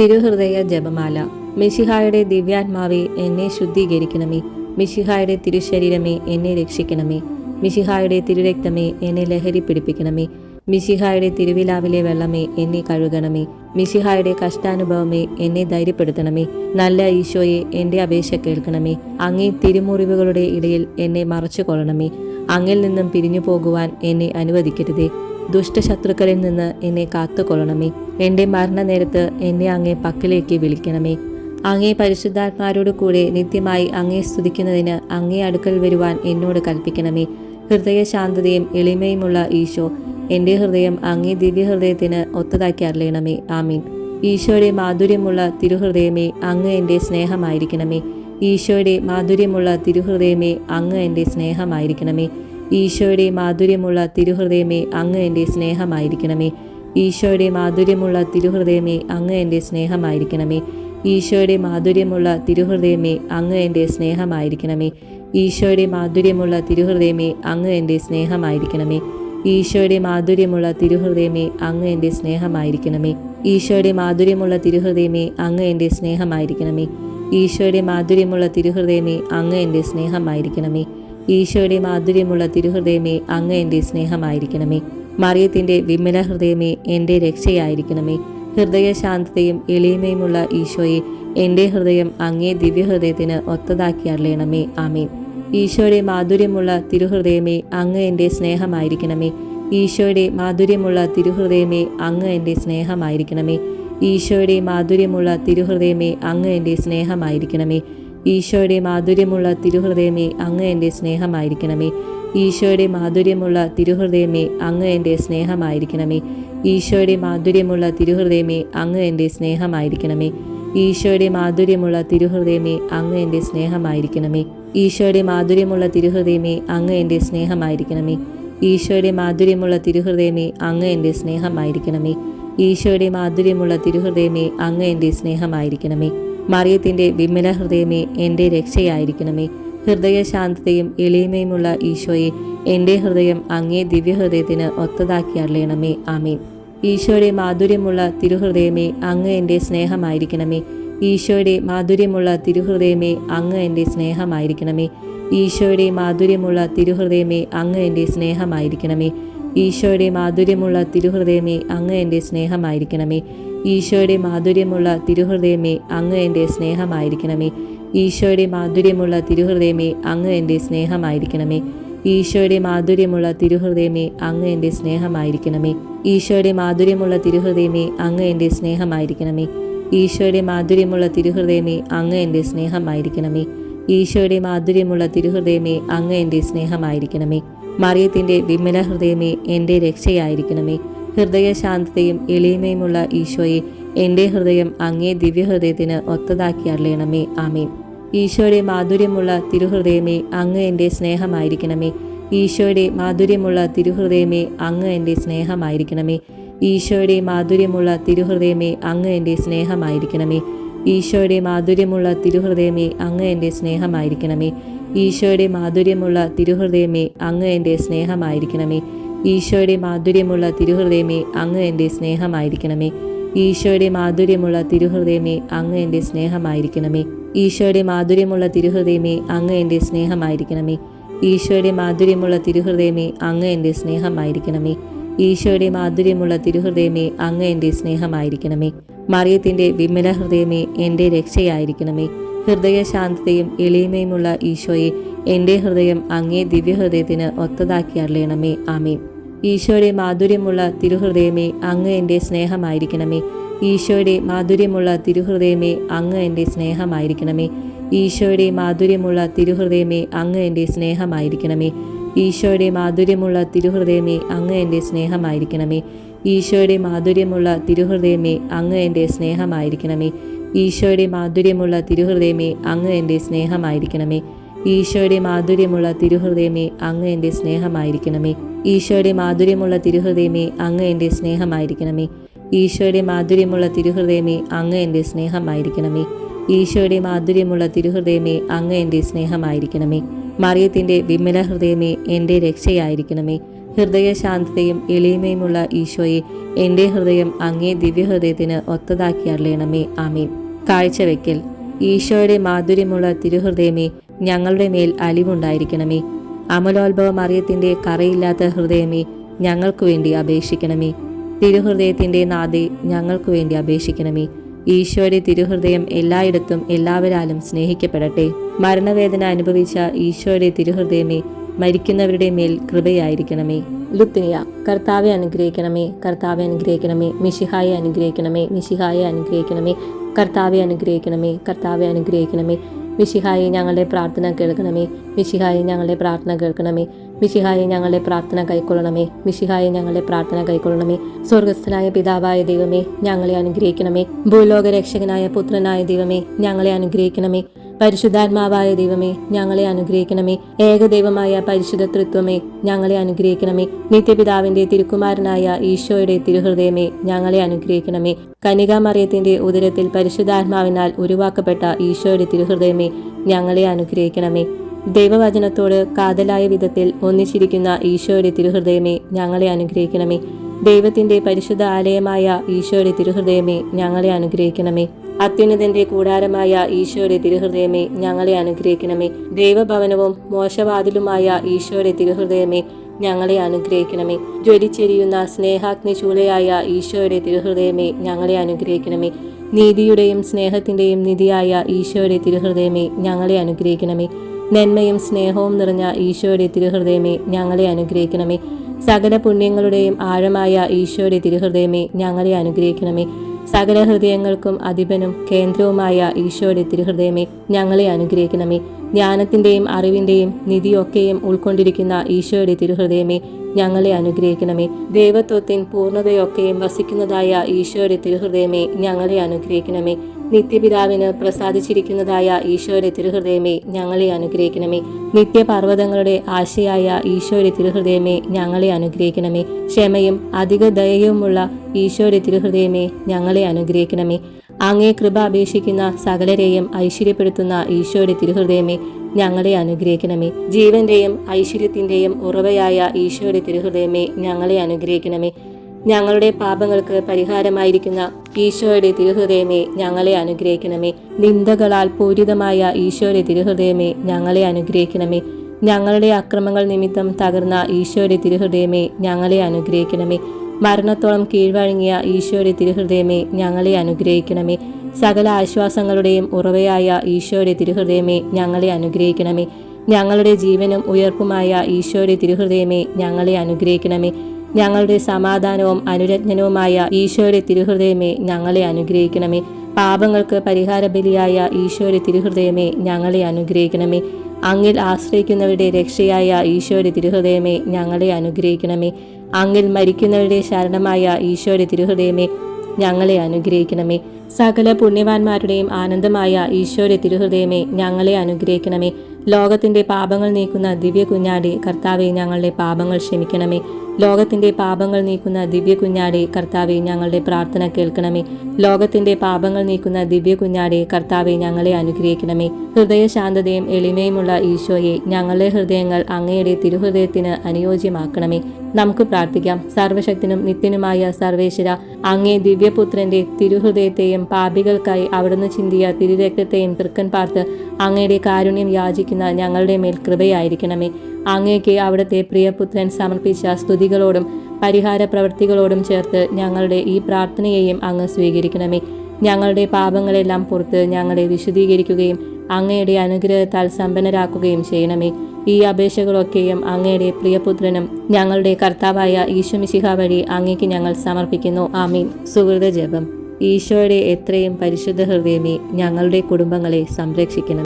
തിരുഹൃദയ ജപമാല. മിശിഹായുടെ ദിവ്യാത്മാവെ എന്നെ ശുദ്ധീകരിക്കണമേ. മിശിഹായുടെ തിരുശരീരമേ എന്നെ രക്ഷിക്കണമേ. മിശിഹായുടെ തിരുരക്തമേ എന്നെ ലഹരി പിടിപ്പിക്കണമേ. മിശിഹായുടെ തിരുവിലാവിലെ വെള്ളമേ എന്നെ കഴുകണമേ. മിശിഹായുടെ കഷ്ടാനുഭവമേ എന്നെ ധൈര്യപ്പെടുത്തണമേ. നല്ല ഈശോയെ എന്റെ അപേക്ഷ കേൾക്കണമേ. അങ്ങേ തിരുമുറിവുകളുടെ ഇടയിൽ എന്നെ മറച്ചു കൊള്ളണമേ അങ്ങിൽ നിന്നും പിരിഞ്ഞു പോകുവാൻ എന്നെ അനുവദിക്കരുതേ. ദുഷ്ടശത്രുക്കളിൽ നിന്ന് എന്നെ കാത്തുകൊള്ളണമേ. എന്റെ മരണനേരത്ത് എന്നെ അങ്ങേ പക്കലേക്ക് വിളിക്കണമേ. അങ്ങേ പരിശുദ്ധാത്മാരോട് കൂടെ നിത്യമായി അങ്ങേ സ്തുതിക്കുന്നതിന് അങ്ങേ അടുക്കൽ വരുവാൻ എന്നോട് കൽപ്പിക്കണമേ. ഹൃദയശാന്തതയും എളിമയുമുള്ള ഈശോ എന്റെ ഹൃദയം അങ്ങേ ദിവ്യഹൃദയത്തിന് ഒത്തതാക്കി അറിയണമേ ആമീൻ. ഈശോയുടെ മാധുര്യമുള്ള തിരുഹൃദയമേ അങ്ങ് എന്റെ സ്നേഹമായിരിക്കണമേ. ഈശോയുടെ മാധുര്യമുള്ള തിരുഹൃദയമേ അങ്ങ് എന്റെ സ്നേഹമായിരിക്കണമേ. ഈശോയുടെ മാധുര്യമുള്ള തിരുഹൃദയമേ അങ്ങ് എന്റെ സ്നേഹമായിരിക്കണമേ. ഈശോയുടെ മാധുര്യമുള്ള തിരുഹൃദയമേ അങ്ങ് എന്റെ സ്നേഹമായിരിക്കണമേ. ഈശോയുടെ മാധുര്യമുള്ള തിരുഹൃദയമേ അങ്ങ് എന്റെ സ്നേഹമായിരിക്കണമേ. ഈശോയുടെ മാധുര്യമുള്ള തിരുഹൃദയമേ അങ്ങ് എന്റെ സ്നേഹമായിരിക്കണമേ. ഈശോയുടെ മാധുര്യമുള്ള തിരുഹൃദയമേ അങ്ങ് എന്റെ സ്നേഹമായിരിക്കണമേ. ഈശോയുടെ മാധുര്യമുള്ള തിരുഹൃദയമേ അങ്ങ് എന്റെ സ്നേഹമായിരിക്കണമേ. ഈശോയുടെ മാധുര്യമുള്ള തിരുഹൃദയമേ അങ്ങ് എന്റെ സ്നേഹമായിരിക്കണമേ. ഈശോയുടെ മാധുര്യമുള്ള തിരുഹൃദയമേ അങ്ങ് എന്റെ സ്നേഹമായിരിക്കണമേ. മറിയത്തിന്റെ വിമല ഹൃദയമേ എന്റെ രക്ഷയായിരിക്കണമേ. ഹൃദയശാന്തതയും എളിമയുമുള്ള ഈശോയെ എന്റെ ഹൃദയം അങ്ങേ ദിവ്യഹൃദയത്തിന് ഒത്തതാക്കി അറിയണമേ ആമീൻ. ഈശോയുടെ മാധുര്യമുള്ള തിരുഹൃദയമേ അങ്ങ് എന്റെ സ്നേഹമായിരിക്കണമേ. ഈശോയുടെ മാധുര്യമുള്ള തിരുഹൃദയമേ അങ്ങ് എന്റെ സ്നേഹമായിരിക്കണമേ. ഈശോയുടെ മാധുര്യമുള്ള തിരുഹൃദയമേ അങ്ങ് എന്റെ സ്നേഹമായിരിക്കണമേ. ഈശോയുടെ മാധുര്യമുള്ള തിരുഹൃദയമേ അങ്ങ് എന്റെ സ്നേഹമായിരിക്കണമേ. ഈശോയുടെ മാധുര്യമുള്ള തിരുഹൃദയമേ അങ്ങ് എന്റെ സ്നേഹമായിരിക്കണമേ. ഈശോയുടെ മാധുര്യമുള്ള തിരുഹൃദയമേ അങ്ങ് എന്റെ സ്നേഹമായിരിക്കണമേ. ഈശോയുടെ മാധുര്യമുള്ള തിരുഹൃദയമേ അങ്ങ് എന്റെ സ്നേഹമായിരിക്കണമേ. ഈശോയുടെ മാധുര്യമുള്ള തിരുഹൃദയമേ അങ്ങ് എന്റെ സ്നേഹമായിരിക്കണമേ. ഈശോയുടെ മാധുര്യമുള്ള തിരുഹൃദയമേ അങ്ങ് എന്റെ സ്നേഹമായിരിക്കണമേ. ഈശോയുടെ മാധുര്യമുള്ള തിരുഹൃദയമേ അങ്ങ് എന്റെ സ്നേഹമായിരിക്കണമേ. മറിയത്തിന്റെ വിമല ഹൃദയമേ എന്റെ രക്ഷയായിരിക്കണമേ. ഹൃദയശാന്തതയും എളിമയുമുള്ള ഈശോയെ എന്റെ ഹൃദയം അങ്ങേ ദിവ്യഹൃദയത്തിന് ഒത്തതാക്കി അറിയണമേ ആമീൻ. ഈശോയുടെ മാധുര്യമുള്ള തിരുഹൃദയമേ അങ്ങ് എന്റെ സ്നേഹമായിരിക്കണമേ. ഈശോയുടെ മാധുര്യമുള്ള തിരുഹൃദയമേ അങ്ങ് എന്റെ സ്നേഹമായിരിക്കണമേ. ഈശോയുടെ മാധുര്യമുള്ള തിരുഹൃദയമേ അങ്ങ് എന്റെ സ്നേഹമായിരിക്കണമേ. ഈശോയുടെ മാധുര്യമുള്ള തിരുഹൃദയമേ അങ്ങ് എന്റെ സ്നേഹമായിരിക്കണമേ. ഈശോയുടെ മാധുര്യമുള്ള തിരുഹൃദയമേ അങ്ങ് എന്റെ സ്നേഹമായിരിക്കണമേ. ഈശോയുടെ മാധുര്യമുള്ള തിരുഹൃദയമേ അങ്ങ് എന്റെ സ്നേഹമായിരിക്കണമേ. ഈശോയുടെ മാധുര്യമുള്ള തിരുഹൃദയമേ അങ്ങ് എന്റെ സ്നേഹമായിരിക്കണമേ. ഈശോയുടെ മാധുര്യമുള്ള തിരുഹൃദയമേ അങ്ങ് എന്റെ സ്നേഹമായിരിക്കണമേ. ഈശോയുടെ മാധുര്യമുള്ള തിരുഹൃദയമേ അങ്ങ് എന്റെ സ്നേഹമായിരിക്കണമേ. ഈശോയുടെ മാധുര്യമുള്ള തിരുഹൃദയമേ അങ്ങ് എന്റെ സ്നേഹമായിരിക്കണമേ. മറിയത്തിന്റെ വിമല ഹൃദയമേ എന്റെ രക്ഷയായിരിക്കണമേ. ഹൃദയശാന്തതയും എളിമയുമുള്ള ഈശോയെ എന്റെ ഹൃദയം അങ്ങേ ദിവ്യഹൃദയത്തിന് ഒത്തതാക്കി അറിയണമേ ആമീൻ. ഈശോയുടെ മാധുര്യമുള്ള തിരുഹൃദയമേ അങ്ങ് എന്റെ സ്നേഹമായിരിക്കണമേ. ഈശോയുടെ മാധുര്യമുള്ള തിരുഹൃദയമേ അങ്ങ് എന്റെ സ്നേഹമായിരിക്കണമേ. ഈശോയുടെ മാധുര്യമുള്ള തിരുഹൃദയമേ അങ്ങ് എന്റെ സ്നേഹമായിരിക്കണമേ. ഈശോയുടെ മാധുര്യമുള്ള തിരുഹൃദയമേ അങ്ങ് എന്റെ സ്നേഹമായിരിക്കണമേ. ഈശോയുടെ മാധുര്യമുള്ള തിരുഹൃദയമേ അങ്ങ് എന്റെ സ്നേഹമായിരിക്കണമേ. ഈശോയുടെ മാധുര്യമുള്ള തിരുഹൃദയമേ അങ്ങ് എന്റെ സ്നേഹമായിരിക്കണമേ. ഈശോയുടെ മാധുര്യമുള്ള തിരുഹൃദയമേ അങ്ങ് എന്റെ സ്നേഹമായിരിക്കണമേ. ഈശോയുടെ മാധുര്യമുള്ള തിരുഹൃദയമേ അങ്ങ് എന്റെ സ്നേഹമായിരിക്കണമേ. ഈശോയുടെ മാധുര്യമുള്ള തിരുഹൃദയമേ അങ്ങ് എന്റെ സ്നേഹമായിരിക്കണമേ. ഈശോയുടെ മാധുര്യമുള്ള തിരുഹൃദയമേ അങ്ങ് എന്റെ സ്നേഹമായിരിക്കണമേ. മറിയത്തിന്റെ വിമല ഹൃദയമേ എന്റെ രക്ഷയായിരിക്കണമേ. ഹൃദയശാന്തതയും എളിമയുമുള്ള ഈശോയെ എന്റെ ഹൃദയം അങ്ങേ ദിവ്യഹൃദയത്തിന് ഒത്തതാക്കി അറിയണമേ ആമീൻ. ഈശോയുടെ മാധുര്യമുള്ള തിരുഹൃദയമേ അങ്ങ് എന്റെ സ്നേഹമായിരിക്കണമേ. ഈശോയുടെ മാധുര്യമുള്ള തിരുഹൃദയമേ അങ്ങ് എന്റെ സ്നേഹമായിരിക്കണമേ. ഈശോയുടെ മാധുര്യമുള്ള തിരുഹൃദയമേ അങ്ങ് എന്റെ സ്നേഹമായിരിക്കണമേ. ഈശോയുടെ മാധുര്യമുള്ള തിരുഹൃദയമേ അങ്ങ് എന്റെ സ്നേഹമായിരിക്കണമേ. ഈശോയുടെ മാധുര്യമുള്ള തിരുഹൃദയമേ അങ്ങ് എന്റെ സ്നേഹമായിരിക്കണമേ. ഈശോയുടെ മാധുര്യമുള്ള തിരുഹൃദയമേ അങ്ങ് എന്റെ സ്നേഹമായിരിക്കണമേ. ഈശോയുടെ മാധുര്യമുള്ള തിരുഹൃദയമേ അങ്ങ് എന്റെ സ്നേഹമായിരിക്കണമേ. ഈശോയുടെ മാധുര്യമുള്ള തിരുഹൃദയമേ അങ്ങ് എന്റെ സ്നേഹമായിരിക്കണമേ. ഈശോയുടെ മാധുര്യമുള്ള തിരുഹൃദയമേ അങ്ങ് എന്റെ സ്നേഹമായിരിക്കണമേ. ഈശോയുടെ മാധുര്യമുള്ള തിരുഹൃദയമേ അങ്ങ് എന്റെ സ്നേഹമായിരിക്കണമേ. മറിയത്തിന്റെ വിമല ഹൃദയമേ എന്റെ രക്ഷയായിരിക്കണമേ. ഹൃദയശാന്തതയും എളിമയുമുള്ള ഈശോയെ എന്റെ ഹൃദയം അങ്ങേ ദിവ്യഹൃദയത്തിന് ഒത്തതാക്കി അറിയണമേ ആമീൻ. കാഴ്ചവെക്കൽ. ഈശോയുടെ മാധുര്യമുള്ള തിരുഹൃദയമേ ഞങ്ങളുടെ മേൽ അലിവുണ്ടായിരിക്കണമേ. അമലോത്ഭവ മറിയത്തിന്റെ കറയില്ലാത്ത ഹൃദയമേ ഞങ്ങൾക്കു വേണ്ടി അപേക്ഷിക്കണമേ. തിരുഹൃദയത്തിന്റെ നാദേ ഞങ്ങൾക്കു വേണ്ടി അപേക്ഷിക്കണമേ. ഈശോയുടെ തിരുഹൃദയം എല്ലായിടത്തും എല്ലാവരാലും സ്നേഹിക്കപ്പെടട്ടെ. മരണവേദന അനുഭവിച്ച ഈശോയുടെ തിരുഹൃദയമേ മരിക്കുന്നവരുടെ മേൽ കൃപയായിരിക്കണമേ. ലുത്തിനിയ കർത്താവെ അനുഗ്രഹിക്കണമേ കർത്താവെ അനുഗ്രഹിക്കണമേ. മിഷിഹായെ അനുഗ്രഹിക്കണമേ മിഷിഹായെ അനുഗ്രഹിക്കണമേ. കർത്താവെ അനുഗ്രഹിക്കണമേ കർത്താവെ അനുഗ്രഹിക്കണമേ. മിഷിഹായി ഞങ്ങളുടെ പ്രാർത്ഥന കേൾക്കണമേ. മിഷിഹായി ഞങ്ങളുടെ പ്രാർത്ഥന കേൾക്കണമേ. മിഷിഹായി ഞങ്ങളുടെ പ്രാർത്ഥന കൈക്കൊള്ളണമേ. മിഷിഹായെ ഞങ്ങളുടെ പ്രാർത്ഥന കൈക്കൊള്ളണമേ. സ്വർഗസ്ഥനായ പിതാവായ ദൈവമേ ഞങ്ങളെ അനുഗ്രഹിക്കണമേ. ഭൂലോക രക്ഷകനായ പുത്രനായ ദൈവമേ ഞങ്ങളെ അനുഗ്രഹിക്കണമേ. പരിശുദ്ധാത്മാവായ ദൈവമേ ഞങ്ങളെ അനുഗ്രഹിക്കണമേ. ഏകദൈവമായ പരിശുദ്ധ തൃത്വമേ ഞങ്ങളെ അനുഗ്രഹിക്കണമേ. നിത്യപിതാവിന്റെ തിരുക്കുമാരനായ ഈശോയുടെ തിരുഹൃദയമേ ഞങ്ങളെ അനുഗ്രഹിക്കണമേ. കനികാമറിയത്തിന്റെ ഉദരത്തിൽ പരിശുദ്ധാത്മാവിനാൽ ഉരുവാക്കപ്പെട്ട ഈശോയുടെ തിരുഹൃദയമേ ഞങ്ങളെ അനുഗ്രഹിക്കണമേ. ദൈവവചനത്തോട് കാതലായ വിധത്തിൽ ഒന്നിച്ചിരിക്കുന്ന ഈശോയുടെ തിരുഹൃദയമേ ഞങ്ങളെ അനുഗ്രഹിക്കണമേ. ദൈവത്തിന്റെ പരിശുദ്ധ ആലയമായ ഈശോയുടെ തിരുഹൃദയമേ ഞങ്ങളെ അനുഗ്രഹിക്കണമേ. അത്യുന്നതന്റെ കൂടാരമായ ഈശോയുടെ തിരുഹൃദയമേ ഞങ്ങളെ അനുഗ്രഹിക്കണമേ. ദൈവഭവനവും മോശവാതിലുമായ ഈശോയുടെ തിരുഹൃദയമേ ഞങ്ങളെ അനുഗ്രഹിക്കണമേ. ജ്വലിച്ചെരിയുന്ന സ്നേഹാഗ്നി ചൂളയായ ഈശോയുടെ തിരുഹൃദയമേ ഞങ്ങളെ അനുഗ്രഹിക്കണമേ. നീതിയുടെയും സ്നേഹത്തിന്റെയും നിധിയായ ഈശോയുടെ തിരുഹൃദയമേ ഞങ്ങളെ അനുഗ്രഹിക്കണമേ. നന്മയും സ്നേഹവും നിറഞ്ഞ ഈശോയുടെ തിരുഹൃദയമേ ഞങ്ങളെ അനുഗ്രഹിക്കണമേ. സകല പുണ്യങ്ങളുടെയും ആഴമായ ഈശോയുടെ തിരുഹൃദയമേ ഞങ്ങളെ അനുഗ്രഹിക്കണമേ. സകല ഹൃദയങ്ങൾക്കും അധിപനും കേന്ദ്രവുമായ ഈശോയുടെ തിരുഹൃദയമേ ഞങ്ങളെ അനുഗ്രഹിക്കണമേ. ജ്ഞാനത്തിന്റെയും അറിവിന്റെയും നിധിയൊക്കെയും ഉൾക്കൊണ്ടിരിക്കുന്ന ഈശോയുടെ തിരുഹൃദയമേ ഞങ്ങളെ അനുഗ്രഹിക്കണമേ. ദൈവത്വത്തിൻ പൂർണതയൊക്കെയും വസിക്കുന്നതായ ഈശോയുടെ തിരുഹൃദയമേ ഞങ്ങളെ അനുഗ്രഹിക്കണമേ. നിത്യപിതാവിന് പ്രസാദിച്ചിരിക്കുന്നതായ ഈശോയുടെ തിരുഹൃദയമേ ഞങ്ങളെ അനുഗ്രഹിക്കണമേ. നിത്യപർവതങ്ങളുടെ ആശയായ ഈശോയുടെ തിരുഹൃദയമേ ഞങ്ങളെ അനുഗ്രഹിക്കണമേ. ക്ഷമയും അധിക ദയയുമുള്ള ഈശോയുടെ തിരുഹൃദയമേ ഞങ്ങളെ അനുഗ്രഹിക്കണമേ. അങ്ങേ കൃപ അപേക്ഷിക്കുന്ന സകലരെയും ഐശ്വര്യപ്പെടുത്തുന്ന ഈശോയുടെ തിരുഹൃദയമേ ഞങ്ങളെ അനുഗ്രഹിക്കണമേ. ജീവന്റെയും ഐശ്വര്യത്തിന്റെയും ഉറവയായ ഈശോയുടെ തിരുഹൃദയമേ ഞങ്ങളെ അനുഗ്രഹിക്കണമേ. ഞങ്ങളുടെ പാപങ്ങൾക്ക് പരിഹാരമായിരിക്കുന്ന ഈശോയുടെ തിരുഹൃദയമേ ഞങ്ങളെ അനുഗ്രഹിക്കണമേ. നിന്ദകളാൽ പൂരിതമായ ഈശോയുടെ തിരുഹൃദയമേ ഞങ്ങളെ അനുഗ്രഹിക്കണമേ. ഞങ്ങളുടെ അക്രമങ്ങൾ നിമിത്തം തകർന്ന ഈശോയുടെ തിരുഹൃദയമേ ഞങ്ങളെ അനുഗ്രഹിക്കണമേ. മരണത്തോളം കീഴ്വഴങ്ങിയ ഈശോയുടെ തിരുഹൃദയമേ ഞങ്ങളെ അനുഗ്രഹിക്കണമേ. സകല ആശ്വാസങ്ങളുടെയും ഉറവയായ ഈശോയുടെ തിരുഹൃദയമേ ഞങ്ങളെ അനുഗ്രഹിക്കണമേ. ഞങ്ങളുടെ ജീവനും ഉയർപ്പുമായ ഈശോയുടെ തിരുഹൃദയമേ ഞങ്ങളെ അനുഗ്രഹിക്കണമേ. ഞങ്ങളുടെ സമാധാനവും അനുരജ്ഞനവുമായ ഈശോയുടെ തിരുഹൃദയമേ ഞങ്ങളെ അനുഗ്രഹിക്കണമേ. പാപങ്ങൾക്ക് പരിഹാര ബലിയായ ഈശോയുടെ തിരുഹൃദയമേ ഞങ്ങളെ അനുഗ്രഹിക്കണമേ. അങ്ങിൽ ആശ്രയിക്കുന്നവരുടെ രക്ഷയായ ഈശോയുടെ തിരുഹൃദയമേ ഞങ്ങളെ അനുഗ്രഹിക്കണമേ. അങ്ങിൽ മരിക്കുന്നവരുടെ ശരണമായ ഈശോയുടെ തിരുഹൃദയമേ ഞങ്ങളെ അനുഗ്രഹിക്കണമേ. സകല പുണ്യവാന്മാരുടെയും ആനന്ദമായ ഈശോയുടെ തിരുഹൃദയമേ ഞങ്ങളെ അനുഗ്രഹിക്കണമേ. ലോകത്തിന്റെ പാപങ്ങൾ നീക്കുന്ന ദിവ്യ കുഞ്ഞാടി കർത്താവെ ഞങ്ങളുടെ പാപങ്ങൾ ക്ഷമിക്കണമേ. ലോകത്തിന്റെ പാപങ്ങൾ നീക്കുന്ന ദിവ്യ കുഞ്ഞാടെ കർത്താവെ ഞങ്ങളുടെ പ്രാർത്ഥന കേൾക്കണമേ. ലോകത്തിന്റെ പാപങ്ങൾ നീക്കുന്ന ദിവ്യ കുഞ്ഞാടെ കർത്താവെ ഞങ്ങളെ അനുഗ്രഹിക്കണമേ. ഹൃദയശാന്തതയും എളിമയുമുള്ള ഈശോയെ ഞങ്ങളുടെ ഹൃദയങ്ങൾ അങ്ങയുടെ തിരുഹൃദയത്തിന് അനുയോജ്യമാക്കണമേ. നമുക്ക് പ്രാർത്ഥിക്കാം. സർവശക്തനും നിത്യനുമായ സർവേശ്വര അങ്ങേ ദിവ്യപുത്രന്റെ തിരുഹൃദയത്തെയും പാപികൾക്കായി അവിടുന്ന് ചിന്തിയ തിരുരക്തത്തെയും തൃക്കൻ പാർത്ത് അങ്ങയുടെ കാരുണ്യം യാചിക്കുന്ന ഞങ്ങളുടെ മേൽ കൃപയായിരിക്കണമേ. അങ്ങേക്ക് അവിടുത്തെ പ്രിയപുത്രൻ സമർപ്പിച്ച സ്തുതികളോടും പരിഹാര പ്രവൃത്തികളോടും ചേർത്ത് ഞങ്ങളുടെ ഈ പ്രാർത്ഥനയെയും അങ്ങ് സ്വീകരിക്കണമേ. ഞങ്ങളുടെ പാപങ്ങളെല്ലാം പുറത്ത് ഞങ്ങളെ വിശദീകരിക്കുകയും അങ്ങയുടെ അനുഗ്രഹത്താൽ സമ്പന്നരാക്കുകയും ചെയ്യണമേ. ഈ അപേക്ഷകളൊക്കെയും അങ്ങയുടെ പ്രിയപുത്രനും ഞങ്ങളുടെ കർത്താവായ ഈശ്വമിശിഹ വഴി അങ്ങേക്ക് ഞങ്ങൾ സമർപ്പിക്കുന്നു. ആമീൻ. സുഹൃത ജപം. ഈശോയുടെ എത്രയും പരിശുദ്ധ ഹൃദയമേ ഞങ്ങളുടെ കുടുംബങ്ങളെ സംരക്ഷിക്കണം.